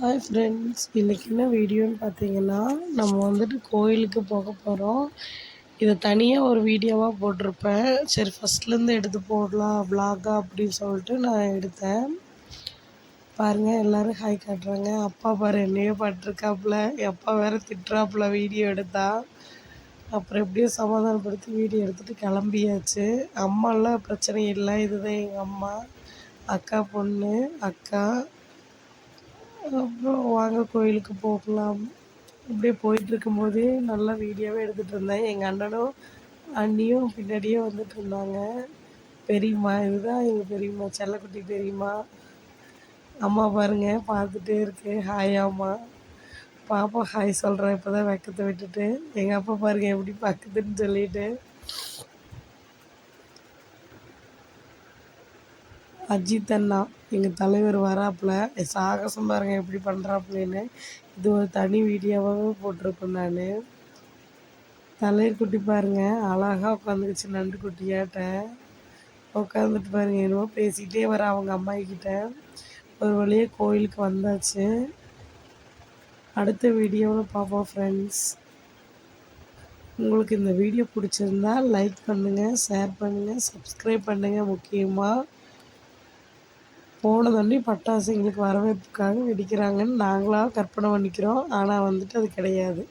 Hi friends இன்றைக்கி என்ன வீடியோன்னு பார்த்தீங்கன்னா நம்ம வந்துட்டு கோயிலுக்கு போக போகிறோம் இதை தனியாக ஒரு வீடியோவாக போட்டிருப்பேன். சரி ஃபஸ்ட்லேருந்து எடுத்து போடலாம் ப்ளாகா அப்படின்னு சொல்லிட்டு நான் எடுத்தேன். பாருங்கள் எல்லோரும் ஹாய் காட்டுறாங்க. அப்பா பாரு என்னையே பட்டிருக்காப்புல அப்பா வேறு திட்டுறாப்புல வீடியோ எடுத்தா. அப்புறம் எப்படியோ சமாதானப்படுத்தி வீடியோ எடுத்துகிட்டு கிளம்பியாச்சு. அம்மாலாம் பிரச்சனை இல்லை. இதுதான் எங்கள் அம்மா. அக்கா பொண்ணு அக்கா அப்புறம் வாங்க கோயிலுக்கு போகலாம். அப்படியே போயிட்டுருக்கும்போதே நல்லா வீடியோவே எடுத்துகிட்டு இருந்தேன். எங்கள் அண்ணனும் அண்ணியும் பின்னாடியே வந்துட்டு இருந்தாங்க. பெரியம்மா இதுதான் எங்கள் பெரியம்மா செல்லக்குட்டி பெரியம்மா. அம்மா பாருங்கள் பார்த்துட்டே இருக்கு. ஹாய் அம்மா. பாப்பா ஹாய் சொல்கிறேன் இப்போ தான் வெக்கத்தை விட்டுட்டு. எங்கள் அப்பா பாருங்கள் எப்படி பக்கத்துன்னு சொல்லிட்டு. அஜித் அண்ணா. எங்கள் தலைவர் வராப்புல சாகசம் பாருங்க எப்படி பண்ணுறாப்புலன்னு இது ஒரு தனி வீடியோவாகவே போட்டிருப்பேன் நான். தலைவர் குட்டி பாருங்க அழகாக உட்காந்துக்குச்சு நண்டு குட்டியாட்ட. உட்காந்துட்டு பாருங்க என்னவோ பேசிக்கிட்டே வர அவங்க அம்மாக்கிட்ட ஒரு வழியாக கோயிலுக்கு வந்தாச்சு. அடுத்த வீடியோவில் பார்ப்போம் ஃப்ரெண்ட்ஸ் உங்களுக்கு இந்த வீடியோ பிடிச்சிருந்தா லைக் பண்ணுங்கள் ஷேர் பண்ணுங்கள் சப்ஸ்கிரைப் பண்ணுங்கள் முக்கியமாக போன தண்ணி பட்டாசு எங்களுக்கு வரவேற்புக்காக வெடிக்கிறாங்கன்னு நாங்களாக கற்பனை பண்ணிக்கிறோம். ஆனால் வந்துட்டு அது கிடையாது.